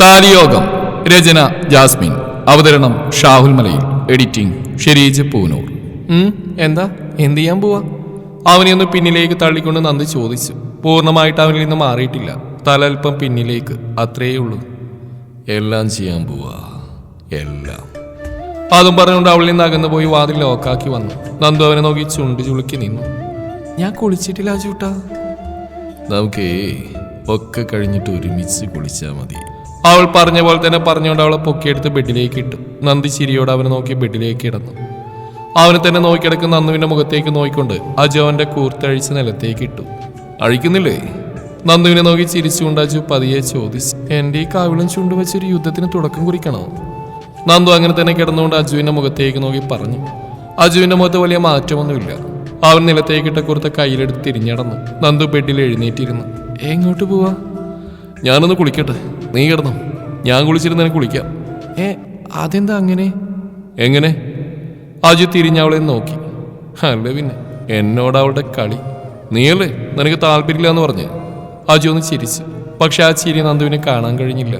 താലിയോഗം രചന Jasmine. അവതരണം Shahul Malayil. Editing Shereej Poonoor. എന്താ? എന്ത് ചെയ്യാൻ പോവാ? അവനെ ഒന്ന് പിന്നിലേക്ക് തള്ളിക്കൊണ്ട് നന്ദി ചോദിച്ചു. പൂർണമായിട്ട് അവനിൽ നിന്ന് മാറിയിട്ടില്ല. തല അല്പം പിന്നിലേക്ക്. അത്രയേ ഉള്ളൂ. എല്ലാം ചെയ്യാൻ പോവാ. എല്ലാം. അതും പറഞ്ഞുകൊണ്ട് അവളിൽ നിന്ന് അകന്നു പോയി വാതിൽ ലോക്കാക്കി വന്നു. നന്ദു അവനെ നോക്കി ചുണ്ടി ചുളുക്കി നിന്നു. ഞാൻ കുളിച്ചിട്ടില്ല ചൂട്ടാ. നമുക്ക് ഒക്കെ കഴിഞ്ഞിട്ട് ഒരുമിച്ച് കുളിച്ചാൽ മതി. അവൾ പറഞ്ഞ പോലെ തന്നെ പറഞ്ഞുകൊണ്ട് അവളെ പൊക്കിയെടുത്ത് ബെഡിലേക്ക് ഇട്ടു. നന്ദി ചിരിയോട് അവനെ നോക്കി ബെഡിലേക്ക് കിടന്നു. അവനെ തന്നെ നോക്കിക്കിടക്കുന്ന നന്ദുവിന്റെ മുഖത്തേക്ക് നോക്കിക്കൊണ്ട് അജു അവന്റെ കൂർത്തഴിച്ച് നിലത്തേക്ക് ഇട്ടു. അഴിക്കുന്നില്ലേ? നന്ദുവിനെ നോക്കി ചിരിച്ചുകൊണ്ട് അജു പതിയെ ചോദിച്ചു. എന്റെ ഈ കാവിളം ചുണ്ടു വെച്ചൊരു യുദ്ധത്തിന് തുടക്കം കുറിക്കണോ? നന്ദു അങ്ങനെ തന്നെ കിടന്നുകൊണ്ട് അജുവിന്റെ മുഖത്തേക്ക് നോക്കി പറഞ്ഞു. അജുവിന്റെ മുഖത്ത് വലിയ മാറ്റമൊന്നുമില്ല. അവൻ നിലത്തേക്കിട്ട കുറുത്ത കയ്യിലെടുത്ത് തിരിഞ്ഞടന്നു. നന്ദു ബെഡിൽ എഴുന്നേറ്റിരുന്നു. എങ്ങോട്ട് പോവാ? ഞാനൊന്ന് കുളിക്കട്ടെ. നീ കിടന്നോ. ഞാൻ കുളിച്ചിരുന്ന് എനിക്ക് കുളിക്കാം. ഏ അതെന്താ അങ്ങനെ? എങ്ങനെ? അജു തിരിഞ്ഞവളെ നോക്കി. അല്ല പിന്നെ? എന്നോട് അവളുടെ കളി. നീയല്ലേ? നിനക്ക് താല്പര്യമില്ല എന്ന് പറഞ്ഞ്. അജു ഒന്ന് ചിരിച്ച്. പക്ഷെ ആ ചിരി നന്ദുവിനെ കാണാൻ കഴിഞ്ഞില്ല.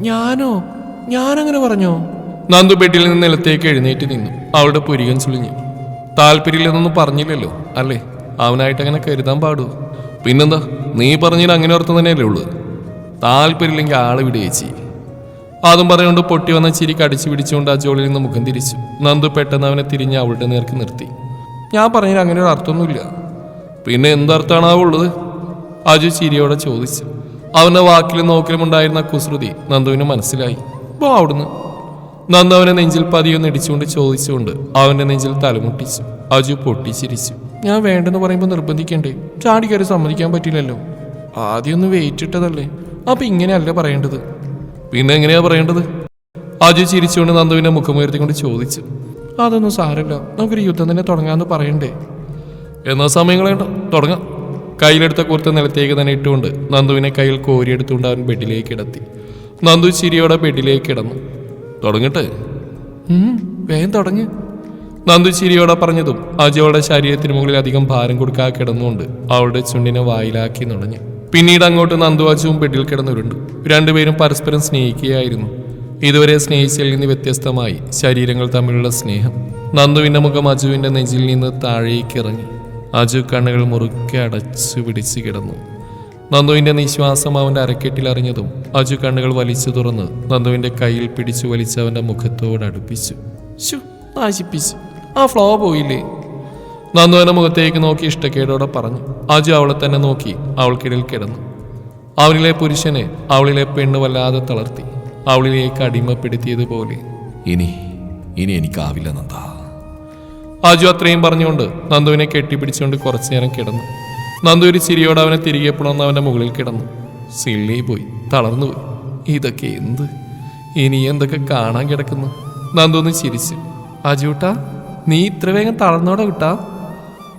ഞാനോ? ഞാനങ്ങനെ പറഞ്ഞോ? നന്ദു ബെഡിൽ നിന്ന് നിലത്തേക്ക് എഴുന്നേറ്റ് നിന്നു. അവളുടെ പുരികൻ ചുളിഞ്ഞു താല്പര്യമില്ലെന്നൊന്നും പറഞ്ഞില്ലല്ലോ അല്ലേ? അവനായിട്ട് അങ്ങനെ കരുതാൻ പാടൂ പിന്നെന്താ? നീ പറഞ്ഞതിന് അങ്ങനെ അർത്ഥം തന്നെയല്ലേ ഉള്ളൂ. താല്പര്യമില്ലെങ്കിൽ ആൾ വിട് ചേച്ചി അതും പറഞ്ഞുകൊണ്ട് പൊട്ടി വന്ന ചിരി കടിച്ചു പിടിച്ചുകൊണ്ട് ആ ജോലിയിൽ നിന്ന് മുഖം തിരിച്ചു. നന്ദു പെട്ടെന്ന് അവനെ തിരിഞ്ഞ് അവളുടെ നേർക്ക് നിർത്തി. ഞാൻ പറഞ്ഞതിൽ അങ്ങനെ ഒരു അർത്ഥമൊന്നുമില്ല. പിന്നെ എന്തർത്ഥമാണ് ആ ഉള്ളത്? അജു ചിരിയോടെ ചോദിച്ചു. അവന്റെ വാക്കിലും നോക്കിലും ഉണ്ടായിരുന്ന കുസൃതി നന്ദുവിന് മനസ്സിലായി. പോ അവിടുന്ന്. നന്ദു അവനെ നെഞ്ചിൽ പതിയൊന്ന് ഇടിച്ചുകൊണ്ട് ചോദിച്ചുകൊണ്ട് അവന്റെ നെഞ്ചിൽ തലമുട്ടിച്ചു. അജു പൊട്ടിച്ചിരിച്ചു ഞാൻ വേണ്ടെന്ന് പറയുമ്പോൾ നിർബന്ധിക്കണ്ടേ? ചാടിക്കയറി സമ്മതിക്കാൻ പറ്റില്ലല്ലോ. ആദ്യം ഒന്ന് വെയിറ്റ് ഇട്ടതല്ലേ? അപ്പൊ ഇങ്ങനെയല്ല പറയേണ്ടത്? പിന്നെ എങ്ങനെയാ പറയേണ്ടത്? അജു ചിരിച്ചുകൊണ്ട് നന്ദുവിനെ മുഖമുയർത്തിക്കൊണ്ട് ചോദിച്ചു. അതൊന്നും സാരമില്ല. നമുക്കൊരു യുദ്ധം തന്നെ തുടങ്ങാന്ന് പറയണ്ടേ? എന്നാ സമയം തുടങ്ങാം. കയ്യിലെടുത്ത കുർത്ത നിലത്തേക്ക് തന്നെ ഇട്ടുകൊണ്ട് നന്ദുവിനെ കയ്യിൽ കോരിയെടുത്തുകൊണ്ട് അവൻ ബെഡിലേക്ക് കിടത്തി. നന്ദു ചിരിയോടെ ബെഡിലേക്ക് കിടന്നു. തുടങ്ങട്ടെ. വേഗം തുടങ്ങി. നന്ദു ചിരിയോടെ പറഞ്ഞതും അജയോടെ ശരീരത്തിന് മുകളിൽ അധികം ഭാരം കൊടുക്കാതെ കിടന്നുകൊണ്ട് അവളുടെ ചുണ്ടിനെ വായിലാക്കി നുണഞ്ഞു. പിന്നീട് അങ്ങോട്ട് നന്ദുവാച്ചുവും ബെഡിൽ കിടന്നുരുണ്ടു. രണ്ടുപേരും പരസ്പരം സ്നേഹിക്കുകയായിരുന്നു. ഇതുവരെ സ്നേഹിച്ചതിൽ നിന്ന് വ്യത്യസ്തമായി ശരീരങ്ങൾ തമ്മിലുള്ള സ്നേഹം. നന്ദുവിന്റെ മുഖം അജുവിന്റെ നെഞ്ചിൽ നിന്ന് താഴേക്ക് ഇറങ്ങി. അജു കണ്ണുകൾ മുറുക്കെ അടച്ചു പിടിച്ച് കിടന്നു. നന്ദുവിന്റെ നിശ്വാസം അവന്റെ അരക്കെട്ടിൽ അറിഞ്ഞതും അജു കണ്ണുകൾ വലിച്ചു തുറന്ന് നന്ദുവിന്റെ കയ്യിൽ പിടിച്ചു വലിച്ച് അവന്റെ മുഖത്തോട് അടുപ്പിച്ചു. ശു, നാശിപ്പിച്ചു ആ ഫ്ലോ പോയില്ലേ? നന്ദു അവന്റെ മുഖത്തേക്ക് നോക്കി ഇഷ്ടക്കേടോടെ പറഞ്ഞു. അജു അവളെ തന്നെ നോക്കി അവൾക്കിടയിൽ കിടന്നു. അവളിലെ പുരുഷനെ അവളിലെ പെണ്ണ് വല്ലാതെ തളർത്തി. അവളിലേക്ക് അടിമപ്പെടുത്തിയതുപോലെ. ഇനി ഇനി എനിക്കാവില്ല നന്ദ. അജു അത്രയും പറഞ്ഞുകൊണ്ട് നന്ദുവിനെ കെട്ടിപ്പിടിച്ചുകൊണ്ട് കുറച്ചു നേരം കിടന്നു. നന്ദു ഒരു ചിരിയോടെ അവനെ തിരികെ പുണർന്ന് അവന്റെ മുകളിൽ കിടന്നു. സില്ലി പോയി തളർന്നുപോയി ഇതൊക്കെ എന്ത്? ഇനി എന്തൊക്കെ കാണാൻ കിടക്കുന്നു? നന്ദു ഒന്ന് ചിരിച്ചു. അജുട്ടാ നീ ഇത്ര വേഗം തളർന്നോടെ വിട്ടാ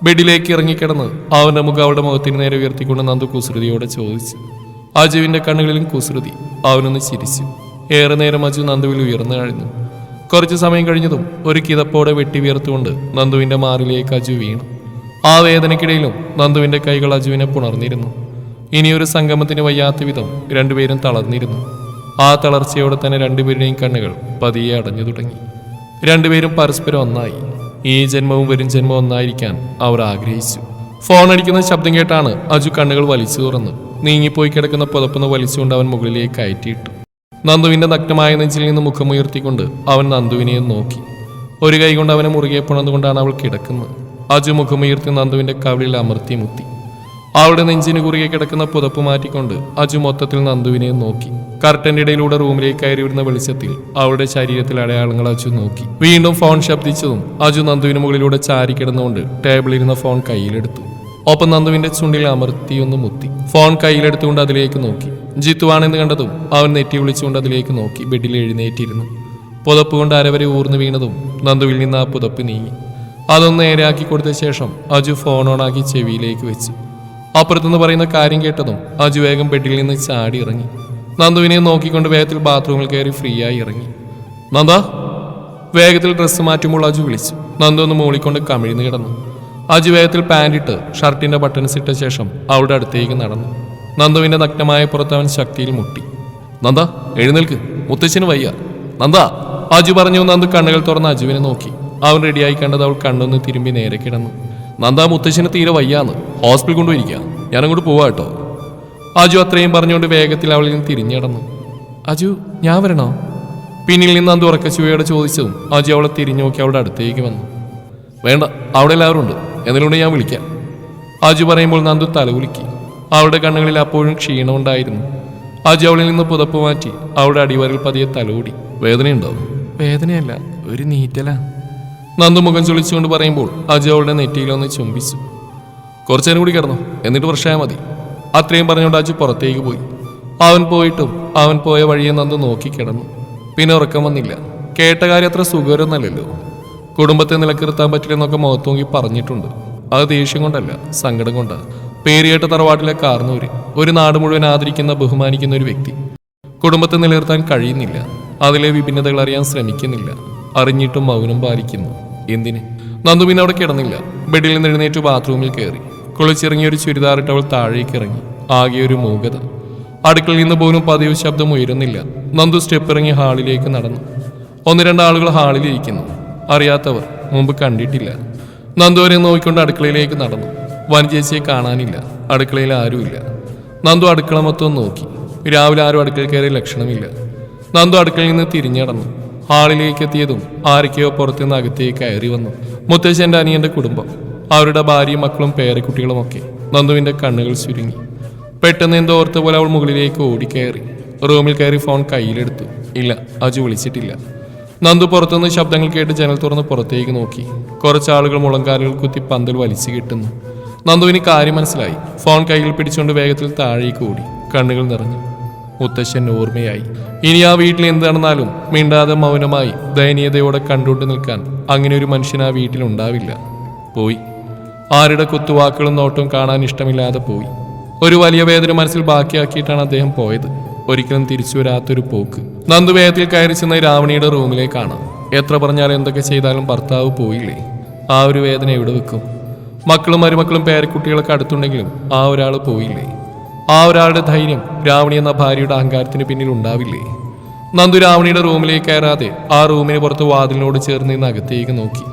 ബെഡിലേക്ക് ഇറങ്ങിക്കിടന്ന് അവന്റെ മുഖം അവളുടെ മുഖത്തിന് നേരെ ഉയർത്തിക്കൊണ്ട് നന്ദു കുസൃതിയോടെ ചോദിച്ചു. അജുവിന്റെ കണ്ണുകളിലും കുസൃതി അവനൊന്ന് ചിരിച്ചു. ഏറെ നേരം അജു നന്ദുവിൽ ഉയർന്നു കഴിഞ്ഞു. കുറച്ച് സമയം കഴിഞ്ഞതും ഒരു കിതപ്പോടെ വെട്ടി വിയർത്തുകൊണ്ട് നന്ദുവിന്റെ മാറിലേക്ക് അജു വീണു. ആ വേദനയ്ക്കിടയിലും നന്ദുവിന്റെ കൈകൾ അജുവിനെ പുണർന്നിരുന്നു. ഇനിയൊരു സംഗമത്തിന് വയ്യാത്ത വിധം രണ്ടുപേരും തളർന്നിരുന്നു. ആ തളർച്ചയോടെ തന്നെ രണ്ടുപേരുടെയും കണ്ണുകൾ പതിയെ അടഞ്ഞു തുടങ്ങി. രണ്ടുപേരും പരസ്പരം ഒന്നായി. ഈ ജന്മവും വരും ജന്മവും ഒന്നായിരിക്കാൻ അവർ ആഗ്രഹിച്ചു. ഫോൺ അടിക്കുന്ന ശബ്ദം കേട്ടാണ് അജു കണ്ണുകൾ വലിച്ചു തുറന്ന്. നീങ്ങിപ്പോയി കിടക്കുന്ന പുതപ്പെന്ന് വലിച്ചുകൊണ്ട് അവൻ മുകളിലേക്ക് കയറ്റിയിട്ടു. നന്ദുവിന്റെ നഗ്നമായ നെഞ്ചിൽ നിന്ന് മുഖമുയർത്തിക്കൊണ്ട് അവൻ നന്ദുവിനെ നോക്കി. ഒരു കൈ കൊണ്ട് അവനെ മുറുകെ പോണതുകൊണ്ടാണ് അവൾ കിടക്കുന്നത്. അജു മുഖമുയർത്തി നന്ദുവിന്റെ കവിളിൽ അമർത്തി മുത്തി. അവളുടെ നെഞ്ചിന് കുറുകെ കിടക്കുന്ന പുതപ്പ് മാറ്റിക്കൊണ്ട് അജു മൊത്തത്തിൽ നന്ദുവിനെ നോക്കി. കർട്ടന്റെ ഇടയിലൂടെ റൂമിലേക്ക് കയറി വരുന്ന വെളിച്ചത്തിൽ അവളുടെ ശരീരത്തിൽ അടയാളങ്ങൾ അജു നോക്കി. വീണ്ടും ഫോൺ ശബ്ദിച്ചതും അജു നന്ദുവിന് മുകളിലൂടെ ചാരി കിടന്നുകൊണ്ട് ടേബിളിരുന്ന ഫോൺ കയ്യിലെടുത്തു. ഒപ്പം നന്ദുവിന്റെ ചുണ്ടിൽ അമർത്തി ഒന്ന് മുത്തി. ഫോൺ കയ്യിലെടുത്തുകൊണ്ട് അതിലേക്ക് നോക്കി. ജിത്തുവാണെന്ന് കണ്ടതും അവൻ നെറ്റി വിളിച്ചുകൊണ്ട് അതിലേക്ക് നോക്കി. ബെഡിൽ എഴുന്നേറ്റിരുന്നു. പുതപ്പ് കൊണ്ട് അരവരെ ഊർന്നു വീണതും നന്ദുവിൽ നിന്ന് ആ പുതപ്പ് നീങ്ങി. അതൊന്ന് നേരെയാക്കി കൊടുത്ത ശേഷം അജു ഫോൺ ഓണാക്കി ചെവിയിലേക്ക് വെച്ചു. അപ്പുറത്തുനിന്ന് പറയുന്ന കാര്യം കേട്ടതും അജു വേഗം ബെഡിൽ നിന്ന് ചാടി ഇറങ്ങി. നന്ദുവിനെ നോക്കിക്കൊണ്ട് വേഗത്തിൽ ബാത്റൂമിൽ കയറി ഫ്രീ ആയി ഇറങ്ങി. നന്ദ വേഗത്തിൽ ഡ്രസ്സ് മാറ്റുമ്പോൾ അജു വിളിച്ചു. നന്ദു ഒന്ന് മൂളിക്കൊണ്ട് കമിഴ്ന്ന് കിടന്നു. അജു വേഗത്തിൽ പാന്റിട്ട് ഇട്ട് ഷർട്ടിന്റെ ബട്ടൺസ് ഇട്ട ശേഷം അവളുടെ അടുത്തേക്ക് നടന്നു. നന്ദുവിന്റെ നഗ്നമായ പുറത്ത് അവൻ ശക്തിയിൽ മുട്ടി. നന്ദ എഴുന്നേൽക്ക്. മുത്തശ്ശന് വയ്യ. നന്ദ അജു പറഞ്ഞു നന്ദു കണ്ണുകൾ തുറന്ന് അജുവിനെ നോക്കി. അവൻ റെഡിയായി കണ്ടത് അവൾ കണ്ണൊന്ന് തിരുമ്പി നേരെ കിടന്നു. നന്ദ മുത്തശ്ശന് തീരെ വയ്യാന്ന്. ഹോസ്പിറ്റൽ കൊണ്ടുപോയിരിക്കുക ഞാനങ്ങോട്ട് പോവാ കേട്ടോ. അജു അത്രയും പറഞ്ഞുകൊണ്ട് വേഗത്തിൽ അവളിൽ നിന്ന് തിരിഞ്ഞിടന്നു. അജു ഞാൻ വരണോ? പിന്നിൽ നിന്ന് അന്ത് ഉറക്കച്ചുവയോടെ ചോദിച്ചതും അജു അവളെ തിരിഞ്ഞു നോക്കി അവളുടെ അടുത്തേക്ക് വന്നു. വേണ്ട അവിടെ എല്ലാവരും ഉണ്ട്. എന്നതിലൂടെ ഞാൻ വിളിക്കാം. അജു പറയുമ്പോൾ നന്ദു തലകുലുക്കി അവളുടെ കണ്ണുകളിൽ അപ്പോഴും ക്ഷീണമുണ്ടായിരുന്നു അജു അവളിൽ നിന്ന് പുതപ്പ് മാറ്റി അവളുടെ അടിവരിൽ പതിയെ തലോടി വേദനയുണ്ടോ? വേദനയല്ല ഒരു നീറ്റല. നന്ദു മുഖം ചൊളിച്ചുകൊണ്ട് പറയുമ്പോൾ അജു അവളുടെ നെറ്റിയിലൊന്ന് ചുംബിച്ചു. കുറച്ചു നേരം കൂടി കിടന്നു എന്നിട്ട് പ്രശ്നമായാൽ മതി. അത്രയും പറഞ്ഞുകൊണ്ട് അജു പുറത്തേക്ക് പോയി. അവൻ പോയിട്ടും അവൻ പോയ വഴിയെ നന്ദു നോക്കി കിടന്നു. പിന്നെ ഉറക്കം വന്നില്ല. കേട്ട കാര്യം അത്ര സുഖകരമൊന്നല്ലല്ലോ കുടുംബത്തെ നിലനിർത്താൻ പറ്റില്ലെന്നൊക്കെ മുഖത്ത് നോക്കി പറഞ്ഞിട്ടുണ്ട്. അത് ദേഷ്യം കൊണ്ടല്ല സങ്കടം കൊണ്ടാണ് പേരിയേട്ട തറവാട്ടിലെ കാർന്നൂര് ഒരു നാട് മുഴുവൻ ആദരിക്കുന്ന ബഹുമാനിക്കുന്ന ഒരു വ്യക്തി. കുടുംബത്തെ നിലനിർത്താൻ കഴിയുന്നില്ല. അതിലെ വിഭിന്നതകൾ അറിയാൻ ശ്രമിക്കുന്നില്ല. അറിഞ്ഞിട്ടും മൗനം പാലിക്കുന്നു. എന്തിന്? നന്ദു പിന്നെ അവിടെ കിടന്നില്ല. ബെഡിൽ നിന്ന് എഴുന്നേറ്റ് ബാത്റൂമിൽ കയറി. കുളിച്ചിറങ്ങിയ ഒരു ചുരിദാറിട്ട് അവൾ താഴേക്ക് ഇറങ്ങി. ആകെ ഒരു മൂകത. അടുക്കളയിൽ നിന്ന് പോലും പതിവ് ശബ്ദം ഉയരുന്നില്ല. നന്ദു സ്റ്റെപ്പ് ഇറങ്ങി ഹാളിലേക്ക് നടന്നു. ഒന്ന് രണ്ട് ആളുകൾ ഹാളിലിരിക്കുന്നു. അറിയാത്തവർ മുമ്പ് കണ്ടിട്ടില്ല. നന്ദു അവരെ നോക്കിക്കൊണ്ട് അടുക്കളയിലേക്ക് നടന്നു. വനചേച്ചിയെ കാണാനില്ല. അടുക്കളയിൽ ആരുമില്ല. നന്ദു അടുക്കള മൊത്തം നോക്കി. രാവിലെ ആരും അടുക്കള കയറിയ ലക്ഷണമില്ല. നന്ദു അടുക്കളയിൽ നിന്ന് തിരിഞ്ഞടന്നു. ഹാളിലേക്ക് എത്തിയതും ആരൊക്കെയോ പുറത്തുനിന്ന് അകത്തേക്ക് കയറി വന്നു. മുത്തശ്ശന്റെ അനിയന്റെ കുടുംബം. അവരുടെ ഭാര്യയും മക്കളും പേരക്കുട്ടികളുമൊക്കെ നന്ദുവിന്റെ കണ്ണുകൾ ചുരുങ്ങി. പെട്ടെന്ന് എന്തോ ഓർത്ത പോലെ അവൾ മുകളിലേക്ക് ഓടിക്കയറി. റൂമിൽ കയറി ഫോൺ കയ്യിലെടുത്തു. ഇല്ല അജു വിളിച്ചിട്ടില്ല. നന്ദു പുറത്തുനിന്ന് ശബ്ദങ്ങൾ കേട്ട് ജനൽ തുറന്ന് പുറത്തേക്ക് നോക്കി. കുറച്ച് ആളുകൾ മുളങ്കാലുകൾ കുത്തി പന്തൽ വലിച്ചു കിട്ടുന്നു. നന്ദുവിന് കാര്യം മനസ്സിലായി. ഫോൺ കയ്യിൽ പിടിച്ചുകൊണ്ട് വേഗത്തിൽ താഴേക്ക് ഓടി. കണ്ണുകൾ നിറഞ്ഞു. മുത്തശ്ശൻ ഓർമ്മയായി. ഇനി ആ വീട്ടിൽ എന്താണെന്നാലും മിണ്ടാതെ മൗനമായി ദയനീയതയോടെ കണ്ടുകൊണ്ട് നിൽക്കാൻ അങ്ങനെ ഒരു മനുഷ്യൻ ആ വീട്ടിൽ ഉണ്ടാവില്ല. പോയി. ആരുടെ കുത്തുവാക്കുകളും നോട്ടും കാണാൻ ഇഷ്ടമില്ലാതെ പോയി. ഒരു വലിയ വേദന മനസ്സിൽ ബാക്കിയാക്കിയിട്ടാണ് അദ്ദേഹം പോയത്. ഒരിക്കലും തിരിച്ചു വരാത്തൊരു പോക്ക്. നന്ദു വേഗത്തിൽ കയറി ചെന്ന രാവണിയുടെ റൂമിലേക്കാണ് എത്ര പറഞ്ഞാലും എന്തൊക്കെ ചെയ്താലും ഭർത്താവ് പോയില്ലേ? ആ ഒരു വേദന എവിടെ വെക്കും? മക്കളും മരുമക്കളും പേരക്കുട്ടികളൊക്കെ അടുത്തുണ്ടെങ്കിലും ആ ഒരാൾ പോയില്ലേ? ആ ഒരാളുടെ ധൈര്യം രാവണി എന്ന ഭാര്യയുടെ അഹങ്കാരത്തിന് പിന്നിൽ ഉണ്ടാവില്ലേ? നന്ദു രാവണിയുടെ റൂമിലേക്ക് കയറാതെ ആ റൂമിന് പുറത്ത് വാതിലിനോട് ചേർന്ന് നിന്ന് അകത്തേക്ക് നോക്കി.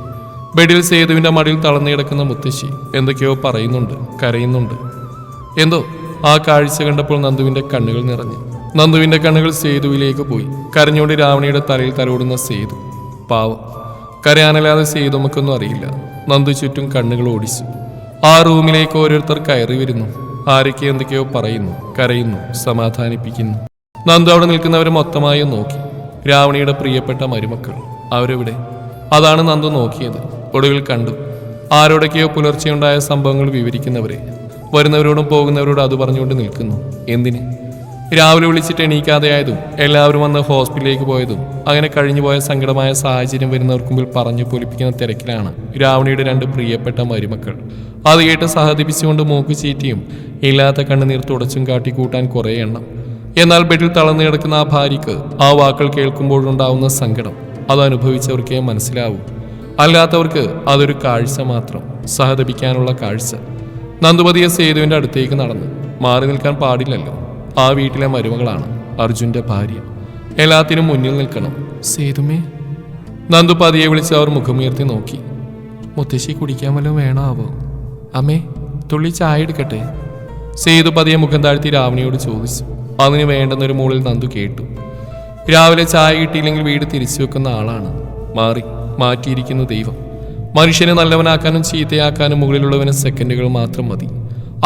ബെഡിൽ സേതുവിന്റെ മടിയിൽ തളർന്നു കിടക്കുന്ന മുത്തശ്ശി എന്തൊക്കെയോ പറയുന്നുണ്ട് കരയുന്നുണ്ട്. എന്തോ ആ കാഴ്ച കണ്ടപ്പോൾ നന്ദുവിന്റെ കണ്ണുകൾ നിറഞ്ഞു. നന്ദുവിന്റെ കണ്ണുകൾ സേതുവിലേക്ക് പോയി. കരഞ്ഞുകൊണ്ട് രാവണിയുടെ തലയിൽ തലോടുന്ന സേതു. പാവം. കരയാനല്ലാതെ സേതു നമുക്കൊന്നും അറിയില്ല. നന്ദു ചുറ്റും കണ്ണുകൾ ഓടിച്ചു. ആ റൂമിലേക്ക് ഓരോരുത്തർ കയറി വരുന്നു. ആരൊക്കെ എന്തൊക്കെയോ പറയുന്നു കരയുന്നു സമാധാനിപ്പിക്കുന്നു. നന്ദു അവിടെ നിൽക്കുന്നവരെ മൊത്തമായി നോക്കി. രാവണിയുടെ പ്രിയപ്പെട്ട മരുമക്കൾ അവരെവിടെ? അതാണ് നന്ദു നോക്കിയത്. ഒടുവിൽ കണ്ടു. ആരോടൊക്കെയോ പുലർച്ചെയുണ്ടായ സംഭവങ്ങൾ വിവരിക്കുന്നവരെ. വരുന്നവരോടും പോകുന്നവരോടും അത് പറഞ്ഞുകൊണ്ട് നിൽക്കുന്നു. എന്തിന്? രാവിലെ വിളിച്ചിട്ട് എണീക്കാതെയായതും എല്ലാവരും വന്ന് ഹോസ്പിറ്റലിലേക്ക് പോയതും അങ്ങനെ കഴിഞ്ഞുപോയ സങ്കടമായ സാഹചര്യം വരുന്നവർക്ക് മുമ്പിൽ പറഞ്ഞു പൊലിപ്പിക്കുന്ന തിരക്കിലാണ് രാവണിയുടെ രണ്ട് പ്രിയപ്പെട്ട മരുമക്കൾ. അത് കേട്ട് സഹതിപ്പിച്ചുകൊണ്ട് മൂക്ക് ചീറ്റിയും ഇല്ലാത്ത കണ്ണുനീർ തുടച്ചും കാട്ടി കൂട്ടാൻ കുറേ എണ്ണം. എന്നാൽ ബെഡിൽ തളർന്നു കിടക്കുന്ന ആ ഭാര്യയ്ക്ക് ആ വാക്കുകൾ കേൾക്കുമ്പോഴുണ്ടാവുന്ന സങ്കടം അത് അനുഭവിച്ചവർക്കേ മനസ്സിലാവൂ. അല്ലാത്തവർക്ക് അതൊരു കാഴ്ച മാത്രം സഹതപിക്കാനുള്ള കാഴ്ച. നന്ദുപതിയെ സേതുവിന്റെ അടുത്തേക്ക് നടന്നു മാറി നിൽക്കാൻ പാടില്ലല്ലോ. ആ വീട്ടിലെ മരുമകളാണ് അർജുന്റെ ഭാര്യ. എല്ലാത്തിനും മുന്നിൽ നിൽക്കണം. സേതുമേ. നന്ദു പതിയെ വിളിച്ച് അവർ മുഖമുയർത്തി നോക്കി. മുത്തശ്ശി കുടിക്കാൻ വല്ലതും വേണോ അമ്മേ തുള്ളി ചായ എടുക്കട്ടെ? സേതു പതിയെ മുഖം താഴ്ത്തി രാവണിയോട് ചോദിച്ചു. അതിന് വേണ്ടെന്നൊരു മുകളിൽ നന്ദു കേട്ടു. രാവിലെ ചായ കിട്ടിയില്ലെങ്കിൽ വീട് തിരിച്ചു വെക്കുന്ന ആളാണ്. മാറി. മാറ്റിയിരിക്കുന്ന ദൈവം. മനുഷ്യനെ നല്ലവനാക്കാനും ചീത്തയാക്കാനും മുകളിലുള്ളവന് സെക്കൻഡുകൾ മാത്രം മതി.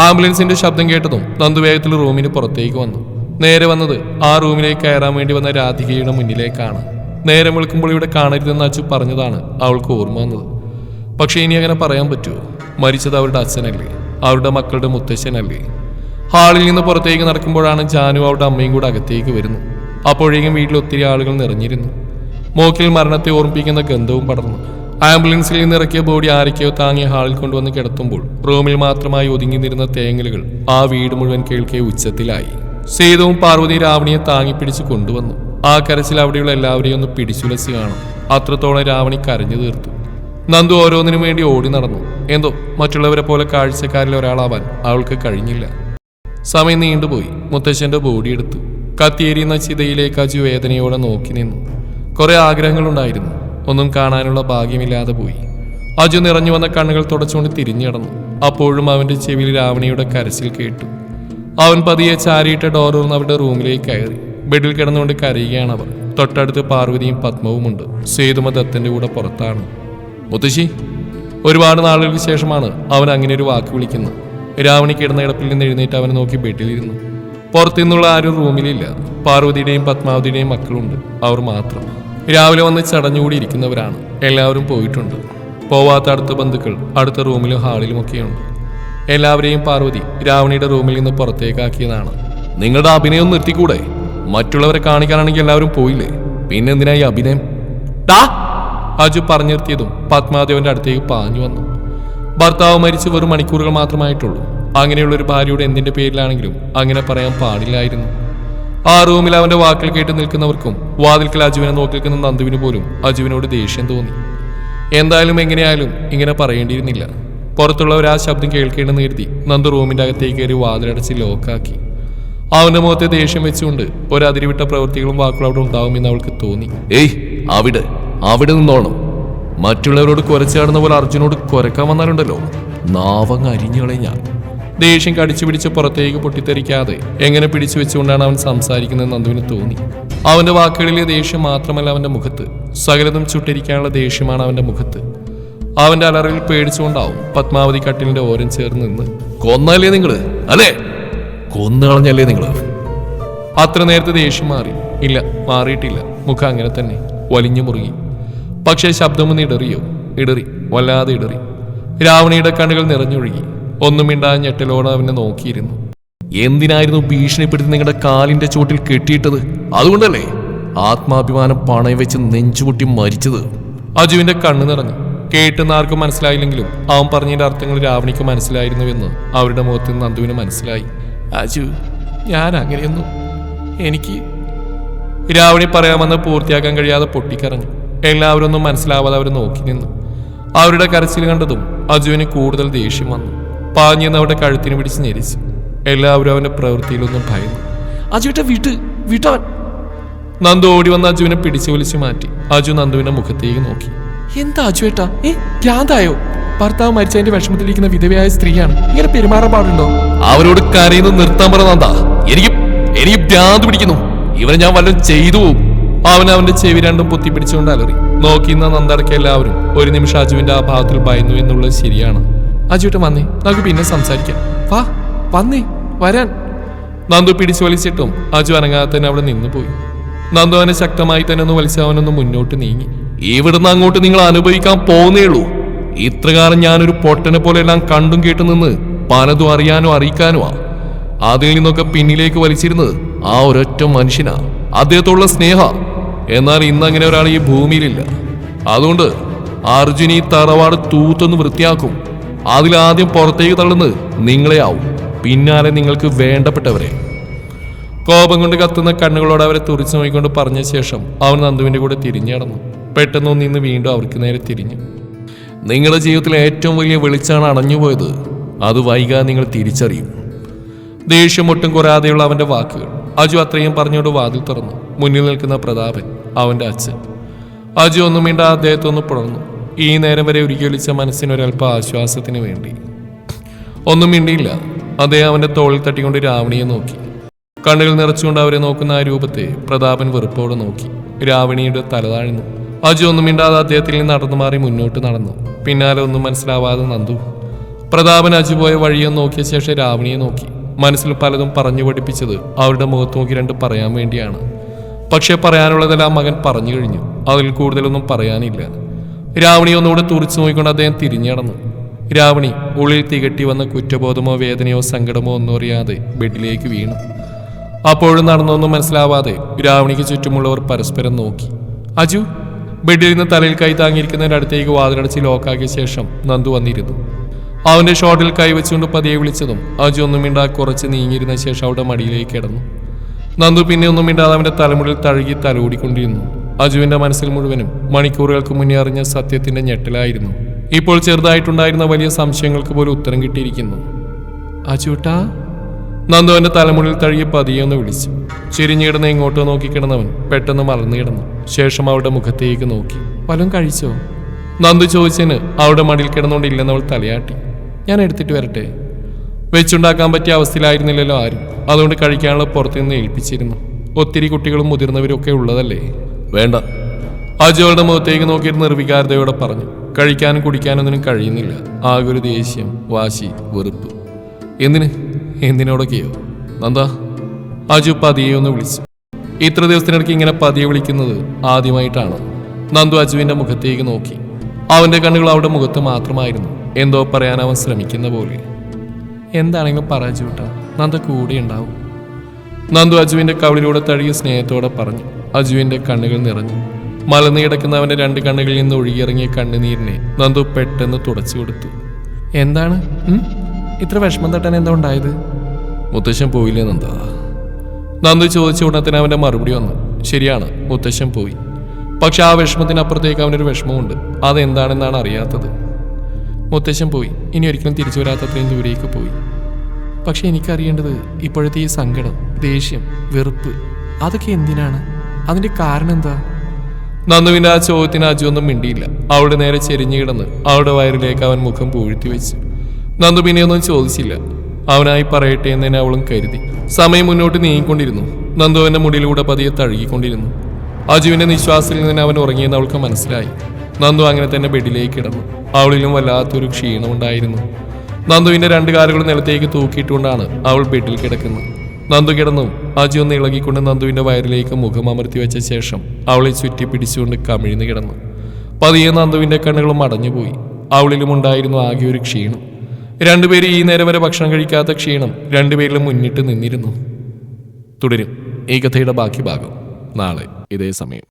ആംബുലൻസിന്റെ ശബ്ദം കേട്ടതും നന്ദു വേഗത്തിൽ റൂമിന് പുറത്തേക്ക് വന്നു. നേരെ വന്നത് ആ റൂമിലേക്ക് കയറാൻ വേണ്ടി വന്ന രാധികയുടെ മുന്നിലേക്കാണ്. നേരം വിളിക്കുമ്പോൾ ഇവിടെ കാണരുതെന്ന് അച്ചു പറഞ്ഞതാണ് അവൾക്ക് ഓർമ്മ വന്നത്. പക്ഷെ ഇനി അങ്ങനെ പറയാൻ പറ്റുമോ? മരിച്ചത് അവരുടെ അച്ഛനല്ലേ? അവരുടെ മക്കളുടെ മുത്തശ്ശനല്ലേ ഹാളിൽ നിന്ന് പുറത്തേക്ക് നടക്കുമ്പോഴാണ് ജാനു അവരുടെ അമ്മയും കൂടെ അകത്തേക്ക് വരുന്നത്. അപ്പോഴേക്കും വീട്ടിൽ ഒത്തിരി ആളുകൾ നിറഞ്ഞിരുന്നു. മൂക്കിൽ മരണത്തെ ഓർമ്മിപ്പിക്കുന്ന ഗന്ധവും പടർന്നു. ആംബുലൻസിൽ നിന്ന് ഇറക്കിയ ബോഡി ആരൊക്കെയോ താങ്ങിയ ഹാളിൽ കൊണ്ടുവന്ന് കിടത്തുമ്പോൾ റൂമിൽ മാത്രമായി ഒതുങ്ങി നിരുന്ന തേങ്ങലുകൾ ആ വീട് മുഴുവൻ കേൾക്കെ ഉച്ചത്തിലായി. സേതവും പാർവതി രാവണിയെ താങ്ങിപ്പിടിച്ച് കൊണ്ടുവന്നു. ആ കരച്ചിൽ അവിടെയുള്ള എല്ലാവരെയും ഒന്ന് പിടിച്ചുലസി കാണും. അത്രത്തോളം രാവണി കരഞ്ഞു തീർത്തു. നന്ദു ഓരോന്നിനും വേണ്ടി ഓടി നടന്നു. എന്തോ മറ്റുള്ളവരെ പോലെ കാഴ്ചക്കാരിൽ ഒരാളാവാൻ അവൾക്ക് കഴിഞ്ഞില്ല. സമയം നീണ്ടുപോയി. മുത്തശ്ശന്റെ ബോഡി എടുത്തു. കത്തിയേരിയുന്ന ചിതയിലേക്ക് അജു വേദനയോടെ നോക്കി നിന്നു. കുറെ ആഗ്രഹങ്ങളുണ്ടായിരുന്നു. ഒന്നും കാണാനുള്ള ഭാഗ്യമില്ലാതെ പോയി. അജു നിറഞ്ഞു വന്ന കണ്ണുകൾ തുടച്ചുകൊണ്ട് തിരിഞ്ഞു തിരിഞ്ഞടന്നു അപ്പോഴും അവന്റെ ചെവിയിൽ രാവണിയുടെ കരച്ചിൽ കേട്ടു. അവൻ പതിയെ ചാരിയിട്ട ഡോർ തുറന്ന് അവരുടെ റൂമിലേക്ക് കയറി. ബെഡിൽ കിടന്നുകൊണ്ട് കരയുകയാണ് അവർ. തൊട്ടടുത്ത് പാർവതിയും പത്മവുമുണ്ട് സേതുമ ദത്തന്റെ കൂടെ പുറത്താണ്. മുത്തശ്ശി ഒരുപാട് നാളുകൾക്ക് ശേഷമാണ് അവൻ അങ്ങനെ ഒരു വാക്ക് വിളിക്കുന്നത്. രാവണി കിടന്ന കിടപ്പിൽ നിന്ന് എഴുന്നേറ്റ് അവനെ നോക്കി ബെഡിലിരുന്നു പുറത്തുനിന്നുള്ള ആരും റൂമിലില്ല. പാർവതിയുടെയും പത്മാവതിയുടെയും മക്കളുണ്ട്. അവർ മാത്രം. രാവിലെ വന്ന് ചടഞ്ഞുകൂടി ഇരിക്കുന്നവരാണ് എല്ലാവരും പോയിട്ടുണ്ട്. പോവാത്ത അടുത്ത ബന്ധുക്കൾ അടുത്ത റൂമിലും ഹാളിലും ഒക്കെയുണ്ട്. എല്ലാവരെയും പാർവതി രാവണിയുടെ റൂമിൽ നിന്ന് പുറത്തേക്കാക്കിയതാണ്. നിങ്ങളുടെ അഭിനയം നിർത്തിക്കൂടെ? മറ്റുള്ളവരെ കാണിക്കാനാണെങ്കിൽ എല്ലാവരും പോയില്ലേ? പിന്നെ എന്തിനായി അഭിനയം? അജു പറഞ്ഞു നിർത്തിയതും പത്മാദേവന്റെ അടുത്തേക്ക് പാഞ്ഞു വന്നു. ഭർത്താവ് മരിച്ച് വെറും മണിക്കൂറുകൾ മാത്രമായിട്ടുള്ളൂ. അങ്ങനെയുള്ള ഒരു ഭാര്യയുടെ എന്തിന്റെ പേരിലാണെങ്കിലും അങ്ങനെ പറയാൻ പാടില്ലായിരുന്നു. ആ റൂമിൽ അവന്റെ വാക്കിൽ കേട്ട് നിൽക്കുന്നവർക്കും വാതിൽക്കൽ അജുവിനെ നോക്കി നിൽക്കുന്ന നന്ദുവിന് പോലും അജുവിനോട് ദേഷ്യം തോന്നി. എന്തായാലും എങ്ങനെയായാലും ഇങ്ങനെ പറയേണ്ടിയിരുന്നില്ല. പുറത്തുള്ളവർ ആ ശബ്ദം കേൾക്കേണ്ടെന്ന് കരുതി നന്ദു റൂമിന്റെ അകത്തേക്ക് കയറി വാതിലടച്ച് ലോക്കാക്കി അവന്റെ മുഖത്തെ ദേഷ്യം വെച്ചുകൊണ്ട് ഒരതിരിവിട്ട പ്രവൃത്തികളും വാക്കുകളും അവിടെ ഉണ്ടാവുമെന്ന് അവൾക്ക് തോന്നി. ഏയ് അവിടെ അവിടെ നിന്നോണം. മറ്റുള്ളവരോട് കുരച്ചാടുന്ന പോലെ അർജുനോട് കുരക്കാൻ വന്നാലുണ്ടല്ലോ. നാവങ്ങ് അരിഞ്ഞുകളെ ഞാൻ. ദേഷ്യം കടിച്ചു പിടിച്ച് പുറത്തേക്ക് പൊട്ടിത്തെറിക്കാതെ എങ്ങനെ പിടിച്ചു വെച്ചുകൊണ്ടാണ് അവൻ സംസാരിക്കുന്നത് നന്ദുവിന് തോന്നി. അവന്റെ വാക്കുകളിലെ ദേഷ്യം മാത്രമല്ല അവന്റെ മുഖത്ത്. സകലതും ചുട്ടിരിക്കാനുള്ള ദേഷ്യമാണ് അവന്റെ മുഖത്ത്. അവന്റെ അലറിൽ പേടിച്ചുകൊണ്ടാവും പത്മാവതി കട്ടിലിന്റെ ഓരം ചേർന്ന് നിന്ന് കൊന്നല്ലേ നിങ്ങൾ? അല്ലേ? കൊന്നുകളഞ്ഞല്ലേ നിങ്ങൾ? അത്ര നേരത്തെ ദേഷ്യം മാറി. ഇല്ല മാറിയിട്ടില്ല. മുഖം അങ്ങനെ തന്നെ. വലിഞ്ഞു മുറുകി. പക്ഷേ ശബ്ദമൊന്ന് ഇടറിയോ? ഇടറി. വല്ലാതെ ഇടറി. രാവണിയുടെ കണ്ണുകൾ നിറഞ്ഞൊഴുകി. ഒന്നും മിണ്ടാതെ ഞെട്ടലോടെ അവനെ നോക്കിയിരുന്നു. എന്തിനായിരുന്നു ഭീഷണിപ്പെടുത്തി നിങ്ങളുടെ കാലിന്റെ ചോട്ടിൽ കെട്ടിയിട്ടത്? അതുകൊണ്ടല്ലേ ആത്മാഭിമാനം പണയം വെച്ച് നെഞ്ചുപൊട്ടി മരിച്ചത്? അജുവിന്റെ കണ്ണു നിറഞ്ഞു. കേട്ടെന്ന് ആർക്കും മനസ്സിലായില്ലെങ്കിലും അവൻ പറഞ്ഞതിന്റെ അർത്ഥങ്ങൾ രാവണിക്ക് മനസ്സിലായിരുന്നുവെന്ന് അവരുടെ മുഖത്ത് നിന്ന് നന്ദുവിന് മനസ്സിലായി. അജു ഞാൻ അങ്ങനെയൊന്നും എനിക്ക് രാവണി പറയാമെന്ന് പൂർത്തിയാക്കാൻ കഴിയാതെ പൊട്ടിക്കരഞ്ഞു. എല്ലാവരും ഒന്നും മനസ്സിലാവാതെ അവർ നോക്കി നിന്നു. അവരുടെ കരച്ചിൽ കണ്ടതും അജുവിന് കൂടുതൽ ദേഷ്യം വന്നു. പാഞ്ഞെന്ന് അവിടെ കഴുത്തിന് പിടിച്ച് ഞെരിച്ചു. എല്ലാവരും അവന്റെ പ്രവൃത്തിയിലൊന്നും ഭയന്നു. അജുവിട്ട വീട്ട് വീട്ടവൻ നന്ദു ഓടി വന്ന് അജുവിനെ പിടിച്ചു വലിച്ചു മാറ്റി. അജു നന്ദുവിന്റെ മുഖത്തേക്ക് നോക്കി. എന്താ അജു ഏട്ടാ? ഏ ഭ്രാന്തായോ? ഭർത്താവ് മരിച്ചതിന്റെ വിഷമത്തിലിരിക്കുന്ന വിധവയായ സ്ത്രീയാണ്. ഇങ്ങനെ പെരുമാറാൻ പാടുണ്ടോ? അവരോട് കരയുന്നത് നിർത്താൻ പറ നന്ദാ. എനിക്ക് എനിക്ക് ഭ്രാന്ത് പിടിക്കുന്നു. ഇവരെ ഞാൻ വല്ലതും ചെയ്തു അവൻ അവന്റെ ചെവി രണ്ടും പൊത്തി പിടിച്ചുകൊണ്ട് അലറി നോക്കിയിരുന്ന നന്ദടക്ക എല്ലാവരും ഒരു നിമിഷം അജുവിന്റെ ആ ഭാഗത്തിൽ ഭയന്നു എന്നുള്ളത് ശരിയാണ്. അജുട്ടൻ വന്നേ. നമുക്ക് പിന്നെ സംസാരിക്കാം. വാ വന്നേ വരാൻ. നന്ദു പിടിച്ചു വലിച്ചിട്ടും അജു അനങ്ങാതെ തന്നെ അവിടെ നിന്ന് പോയി. നന്ദു അവനെ ശക്തമായി തന്നെ ഒന്ന് വലിച്ച് അവനൊന്ന് മുന്നോട്ട് നീങ്ങി. ഇവിടുന്ന് അങ്ങോട്ട് നിങ്ങൾ അനുഭവിക്കാൻ പോകുന്നേ ഉള്ളൂ. ഇത്രകാലം ഞാനൊരു പൊട്ടനെ പോലെ എല്ലാം കണ്ടും കേട്ടു നിന്ന് പലതും അറിയാനോ അറിയിക്കാനുമാ. അതിൽ നിന്നൊക്കെ പിന്നിലേക്ക് വലിച്ചിരുന്നത് ആ ഒരൊറ്റ മനുഷ്യനാ. അദ്ദേഹത്തോടുള്ള സ്നേഹ. എന്നാൽ ഇന്ന് അങ്ങനെ ഒരാൾ ഈ ഭൂമിയിലില്ല. അതുകൊണ്ട് അർജുനി തറവാട് തൂത്തൊന്ന് വൃത്തിയാക്കും. അതിലാദ്യം പുറത്തേക്ക് തള്ളുന്നത് നിങ്ങളെ ആവും പിന്നാലെ നിങ്ങൾക്ക് വേണ്ടപ്പെട്ടവരെ. കോപം കൊണ്ട് കത്തുന്ന കണ്ണുകളോട് അവരെ തുറിച്ചു നോക്കിക്കൊണ്ട് പറഞ്ഞ ശേഷം അവൻ നന്ദുവിന്റെ കൂടെ തിരിഞ്ഞു തിരിഞ്ഞടന്നു പെട്ടെന്ന് നിന്ന് വീണ്ടും അവർക്ക് നേരെ തിരിഞ്ഞു. നിങ്ങളുടെ ജീവിതത്തിലെ ഏറ്റവും വലിയ വെളിച്ചാണ് അണഞ്ഞുപോയത് അത് വൈകാതെ നിങ്ങൾ തിരിച്ചറിയും. ദേഷ്യം ഒട്ടും കുറയാതെയുള്ള അവന്റെ വാക്കുകൾ. അജു അത്രയും പറഞ്ഞുകൊണ്ട് വാതിൽ തുറന്നു. മുന്നിൽ നിൽക്കുന്ന പ്രതാപൻ അവന്റെ അച്ഛൻ. അജു ഒന്നും വീണ്ടും അദ്ദേഹത്തെ ഒന്ന് പുണർന്നു ഈ നേരം വരെ ഉരുകിയൊലിച്ച മനസ്സിനൊരല്പ ആശ്വാസത്തിന് വേണ്ടി. ഒന്നും മിണ്ടിയില്ല. അദ്ദേഹം അവന്റെ തോളിൽ തട്ടിക്കൊണ്ട് രാവണിയെ നോക്കി. കണ്ണുകൾ നിറച്ചുകൊണ്ട് അവരെ നോക്കുന്ന ആ രൂപത്തെ പ്രതാപൻ വെറുപ്പോടെ നോക്കി. രാവണിയുടെ തലതാഴ്ന്നു അജു ഒന്നും മിണ്ടാതെ അദ്ദേഹത്തിൽ നിന്ന് നടന്നു മാറി മുന്നോട്ട് നടന്നു. പിന്നാലെ ഒന്നും മനസ്സിലാവാതെ നന്ദു. പ്രതാപൻ അജു പോയ വഴിയൊന്ന് നോക്കിയ ശേഷം രാവണിയെ നോക്കി. മനസ്സിൽ പലതും പറഞ്ഞു പഠിപ്പിച്ചത് അവരുടെ മുഖത്ത് നോക്കി രണ്ട് പറയാൻ വേണ്ടിയാണ്. പക്ഷെ പറയാനുള്ളതെല്ലാം മകൻ പറഞ്ഞു കഴിഞ്ഞു. അതിൽ കൂടുതലൊന്നും പറയാനില്ല. രാവണി ഒന്നുകൂടെ തുറിച്ചു നോക്കിക്കൊണ്ട് അദ്ദേഹം തിരിഞ്ഞു നടന്നു. രാവണി ഉള്ളിൽ തികട്ടി വന്ന കുറ്റബോധമോ വേദനയോ സങ്കടമോ ഒന്നും അറിയാതെ ബെഡിലേക്ക് വീണു. അപ്പോഴും നടന്നൊന്നും മനസ്സിലാവാതെ രാവണിക്ക് ചുറ്റുമുള്ളവർ പരസ്പരം നോക്കി. അജു ബെഡിൽ നിന്ന് തലയിൽ കൈ താങ്ങിയിരിക്കുന്നതിന്റെ അടുത്തേക്ക് വാതിലടച്ച് ലോക്കാക്കിയ ശേഷം നന്ദു വന്നിരുന്നു. അവന്റെ ഷോട്ടിൽ കൈവച്ചുകൊണ്ട് പതിയെ വിളിച്ചതും അജു ഒന്നും മിണ്ടാ കുറച്ച് നീങ്ങിയിരുന്ന ശേഷം അവിടെ മടിയിലേക്ക് കിടന്നു. നന്ദു പിന്നെ ഒന്നും മിണ്ടാതെ അവന്റെ തലമുടിൽ തഴുകി തലോടിക്കൊണ്ടിരുന്നു. അജുവിന്റെ മനസ്സിൽ മുഴുവനും മണിക്കൂറുകൾക്ക് മുന്നേ അറിഞ്ഞ സത്യത്തിന്റെ ഞെട്ടലായിരുന്നു. ഇപ്പോൾ ചെറുതായിട്ടുണ്ടായിരുന്ന വലിയ സംശയങ്ങൾക്ക് പോലും ഉത്തരം കിട്ടിയിരിക്കുന്നു. അജുട്ടാ? നന്ദു അവന്റെ തലമുടിയിൽ തഴുകി പതിയെ ഒന്ന് വിളിച്ചു. ചിരിഞ്ഞു കിടന്ന് നോക്കിക്കിടന്നവൻ നോക്കി പെട്ടെന്ന് മറന്നു കിടന്നു. ശേഷം അവളുടെ മുഖത്തേക്ക് നോക്കി. വലം കഴിച്ചോ? നന്ദു ചോദിച്ചതിന് അവളുടെ മടിയിൽ കിടന്നുകൊണ്ടില്ലെന്ന് അവൾ തലയാട്ടി. ഞാൻ എടുത്തിട്ട് വരട്ടെ. വെച്ചുണ്ടാക്കാൻ പറ്റിയ അവസ്ഥയിലായിരുന്നില്ലല്ലോ ആരും. അതുകൊണ്ട് കഴിക്കാനുള്ള പുറത്തുനിന്ന് ഏൽപ്പിച്ചിരുന്നു. ഒത്തിരി കുട്ടികളും മുതിർന്നവരും ഒക്കെ ഉള്ളതല്ലേ? വേണ്ട. അജോയുടെ മുഖത്തേക്ക് നോക്കിയിട്ട് നിർവികാരതയോടെ പറഞ്ഞു. കഴിക്കാനും കുടിക്കാനൊന്നിനും കഴിയുന്നില്ല. ആകെ ഒരു ദേഷ്യം വാശി വെറുപ്പ്. എന്തിന്? എന്തിനോടൊക്കെയോ. നന്ദാ. അജു പതിയെ ഒന്ന് വിളിച്ചു. ഇത്ര ദിവസത്തിനിടയ്ക്ക് ഇങ്ങനെ പതിയെ വിളിക്കുന്നത് ആദ്യമായിട്ടാണ്. നന്ദു അജുവിന്റെ മുഖത്തേക്ക് നോക്കി. അവന്റെ കണ്ണുകൾ അവിടെ മുഖത്ത് മാത്രമായിരുന്നു. എന്തോ പറയാൻ അവൻ ശ്രമിക്കുന്ന പോലെ. എന്താണെങ്കിലും പറ അജുട്ടാ നന്ദ കൂടെ ഉണ്ടാവും. നന്ദു അജുവിന്റെ കവിളിലൂടെ തഴുകിയ സ്നേഹത്തോടെ പറഞ്ഞു. അജുവിന്റെ കണ്ണുകൾ നിറഞ്ഞു. മലർന്നു കിടക്കുന്ന രണ്ട് കണ്ണുകളിൽ നിന്ന് ഒഴുകിയിറങ്ങിയ കണ്ണുനീരിനെ നന്ദു പെട്ടെന്ന് തുടച്ചു കൊടുത്തു. എന്താണ്? ഇത്ര വിഷമം തട്ടാൻ എന്താ ഉണ്ടായത്? മുത്തശ്ശൻ പോയില്ലേ നന്ദ? നന്ദു ചോദിച്ച ഉടനെ അവന്റെ മറുപടി വന്നു. ശരിയാണ് മുത്തശ്ശൻ പോയി. പക്ഷെ ആ വിഷമത്തിനപ്പുറത്തേക്ക് അവനൊരു വിഷമമുണ്ട്. അതെന്താണെന്നാണ് അറിയാത്തത്. മുത്തശ്ശൻ പോയി. ഇനി ഒരിക്കലും തിരിച്ചു വരാത്തത്രയും ദൂരേക്ക് പോയി. പക്ഷെ എനിക്കറിയേണ്ടത് ഇപ്പോഴത്തെ ഈ സങ്കടം ദേഷ്യം വെറുപ്പ് അതൊക്കെ എന്തിനാണ്? അതിന്റെ കാരണം എന്താ? നന്ദുവിന്റെ ആ ചോദ്യത്തിന് അജു ഒന്നും മിണ്ടിയില്ല. അവളുടെ നേരെ ചെരിഞ്ഞു കിടന്ന് അവളുടെ വയറിലേക്ക് അവൻ മുഖം പൂഴ്ത്തി വെച്ചു. നന്ദു പിന്നെ ഒന്നും ചോദിച്ചില്ല. അവനായി പറയട്ടെ എന്ന് തന്നെ അവളും കരുതി. സമയം മുന്നോട്ട് നീങ്ങിക്കൊണ്ടിരുന്നു. നന്ദു അവന്റെ മുടിയിലൂടെ പതിയെ തഴുകിക്കൊണ്ടിരുന്നു. അജുവിന്റെ നിശ്വാസത്തിൽ നിന്ന് അവൻ ഉറങ്ങിയെന്ന് അവൾക്ക് മനസ്സിലായി. നന്ദു അങ്ങനെ തന്നെ ബെഡിലേക്ക് കിടന്നു. അവളിലും വല്ലാത്തൊരു ക്ഷീണമുണ്ടായിരുന്നു നന്ദുവിന്റെ രണ്ട് കാലുകളും നിലത്തേക്ക് തൂക്കിയിട്ടുകൊണ്ടാണ് അവൾ ബെഡിൽ കിടക്കുന്നത്. നന്ദു കിടന്നു അജി ഒന്ന് ഇളകിക്കൊണ്ട് നന്ദുവിന്റെ വയറിലേക്ക് മുഖം അമർത്തി വെച്ച ശേഷം അവളെ ചുറ്റി പിടിച്ചുകൊണ്ട് കമിഴ്ന്നു കിടന്നു. പതിയെ നന്ദുവിന്റെ കണ്ണുകളും അടഞ്ഞുപോയി അവളിലും ഉണ്ടായിരുന്നു ആകെ ഒരു ക്ഷീണം. രണ്ടുപേരും ഈ നേരം വരെ ഭക്ഷണം കഴിക്കാത്ത ക്ഷീണം രണ്ടുപേരിലും മുന്നിട്ട് നിന്നിരുന്നു. തുടരും. ഈ കഥയുടെ ബാക്കി ഭാഗം നാളെ ഇതേ സമയം.